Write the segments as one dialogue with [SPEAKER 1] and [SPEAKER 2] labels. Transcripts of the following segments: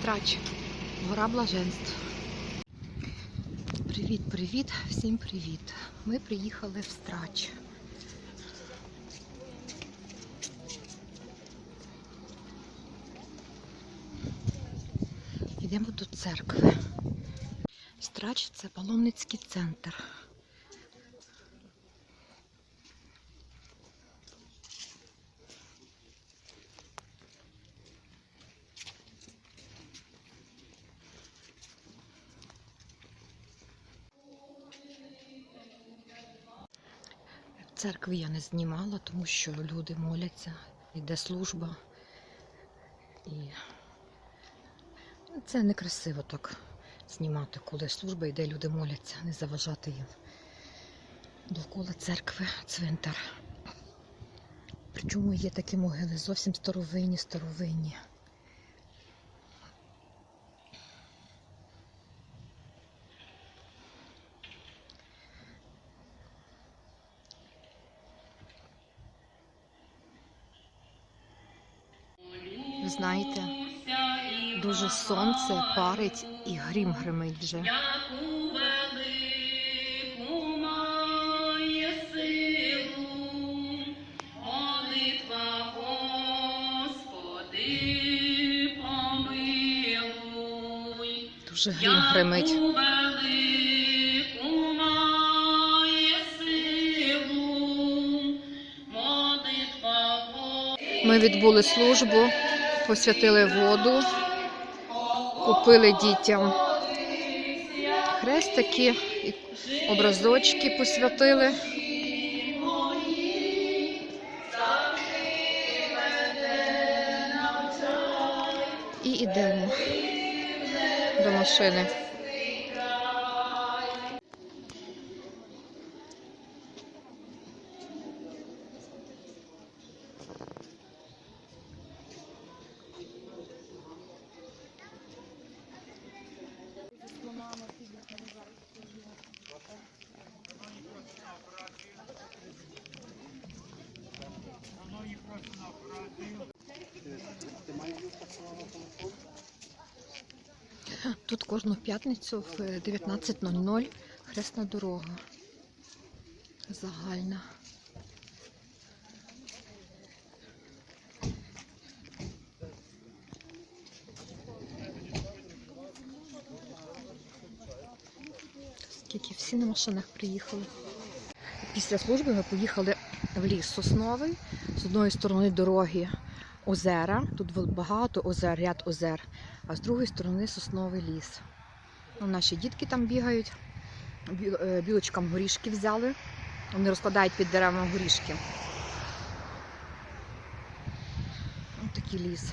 [SPEAKER 1] Страч, гора блаженств. Привіт, привіт, всім привіт. Ми приїхали в Страч. Йдемо до церкви. Страч це паломницький центр. Церкви я не знімала, тому що люди моляться, йде служба. І це некрасиво так знімати, коли служба йде, люди моляться, не заважати їм. Довкола церкви цвинтар. Причому є такі могили зовсім старовинні, старовинні. Знаєте, дуже сонце парить і грім гримить вже. Дуже грім гримить. Ми відбули службу, посвятили воду, купили дітям хрестики, образочки посвятили. І йдемо до машини. Тут кожну п'ятницю в 19.00 хресна дорога. Загальна. Скільки всі на машинах приїхали. Після служби ми поїхали в ліс сосновий. З одної сторони дороги озера. Тут багато озер, ряд озер, а з другої сторони сосновий ліс. Ну, наші дітки там бігають. Е, Білочкам горішки взяли. Вони розкладають під деревами горішки. Ось такий ліс.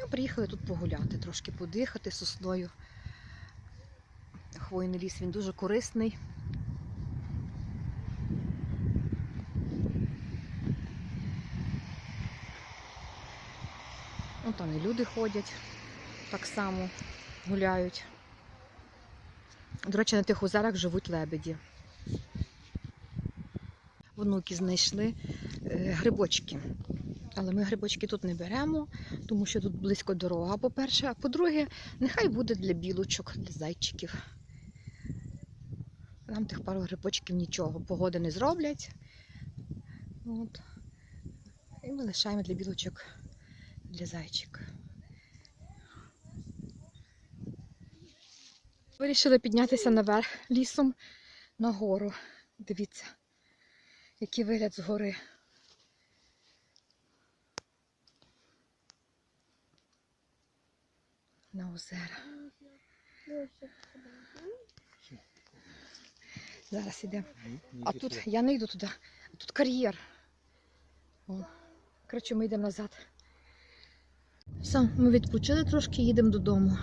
[SPEAKER 1] Ну, приїхали тут погуляти, трошки подихати сосною. Хвойний ліс він дуже корисний. Ну, там і люди ходять, так само гуляють. До речі, на тих озерах живуть лебеді. Внуки знайшли е, грибочки. Але ми грибочки тут не беремо, тому що тут близько дорога, по-перше, а по-друге, нехай буде для білочок, для зайчиків. Нам тих пару грибочків нічого, погоди не зроблять. От. І ми лишаємо для білочок, для зайчик. Вирішили піднятися наверх лісом на гору. Дивіться, який вигляд згори. На озера. Зараз йдемо. А тут я не йду туди. Тут кар'єр. Коротше, ми йдемо назад. Все, ми відпочили трошки, їдемо додому.